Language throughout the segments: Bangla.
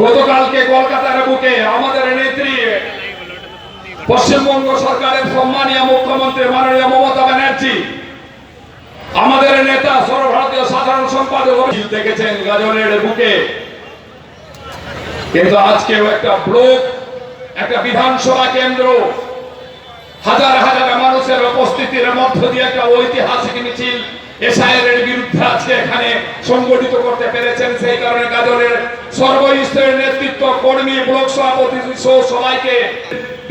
গতকালকে কলকাতার বুকে আমাদের নেত্রী, পশ্চিমবঙ্গ সরকারের সম্মানীয় মুখ্যমন্ত্রী মাননীয় মমতা ব্যানার্জি, আমাদের নেতা, সর্বভারতীয় সাধারণ সম্পাদক দেখেছেন গাজনের বুকে। কিন্তু আজকেও একটা ব্লক, একটা বিধানসভা কেন্দ্র, হাজার হাজার মানুষের উপস্থিতির মধ্য দিয়ে একটা ঐতিহাসিক মিছিল এসআইয়ের বিরুদ্ধে আজকে এখানে সংগঠিত করতে পেরেছেন, সেই কারণে গাজলের সর্বস্তরের নেতৃত্ব, কর্মী, ব্লক সভাপতি সহ সবাইকে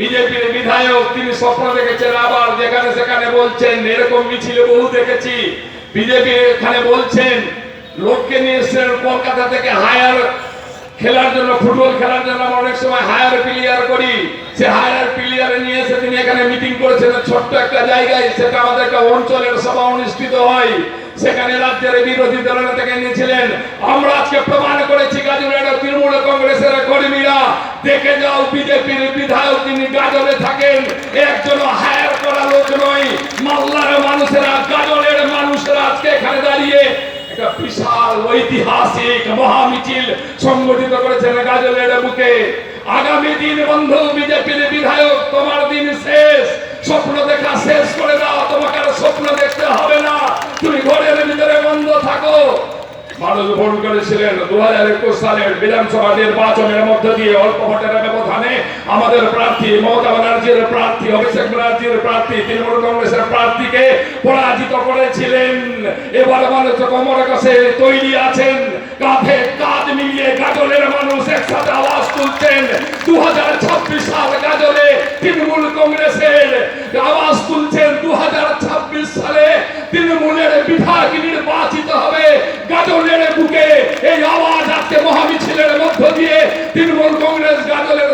বিজেপির বিধায়ক তিনি স্বপ্ন দেখেছেন আবার যেখানে সেখানে বলছেন, এরকম মিছিল বহু দেখেছি। বিজেপি এখানে বলছেন, লোককে নিয়ে এসছেন কলকাতা থেকে হায়ার খেলার জন্য, ফুটবল খেলার জন্য আমরা অনেক সময় হায়ার প্লেয়ার করি। সে হায়ার এসে তিনি এখানে মিটিং করেছেন ছোট্ট একটা জায়গায়, সেটা আমাদের একটা অঞ্চলের সভা অনুষ্ঠিত হয়। সেখানে রাজ্যের বিরোধী দলের থেকে নিয়েছিলেন আমরা আজকে প্রমাণ করেছি গাজরের তৃণমূল কংগ্রেসের কর্মীরা। দেখে যাও, বিজেপির বিধায়ক যিনি গাজরে থাকেন একজন হায়ার করা লোক নয়। মাল্লার মানুষেরা গাজরের মানুষেরা আজকে এখানে দাঁড়িয়ে একটা বিশাল ঐতিহাসিক মহামিছিল সংগঠিত করেছেন গাজলের বুকে। আগামী দিন বন্ধু, বিজেপির বিধায়ক, তোমার দিন শেষ। স্বপ্ন দেখা শেষ করে দাও, তোমাকে আর স্বপ্ন দেখতে হবে না। তুমি ঘরের ভিতরে বন্ধ থাকো। মানুষ ভোট করেছিলেন দু হাজার একুশ সালের বিধানসভা নির্বাচনের মধ্য দিয়ে অল্প ভোটের ব্যবধানে। আমাদের প্রার্থী মমতা ব্যানার্জির প্রার্থী, অভিষেক ব্যানার্জির প্রার্থী, তৃণমূল কংগ্রেসের প্রার্থীকে পরাজিত করেছিলেন। এবার মানুষ কোমরে কাছে তৈরি আছেন। কাঁধে কাঁধ সাতটা দলে তৃণমূল কংগ্রেসের আওয়াজ তুলছেন দু হাজার ছাব্বিশ সালে তৃণমূলের বিধায়ক নির্বাচিত হবে। গাজলের বুকে এই আওয়াজ আসছে মহামিছিলের মধ্য দিয়ে তৃণমূল কংগ্রেস গাজলের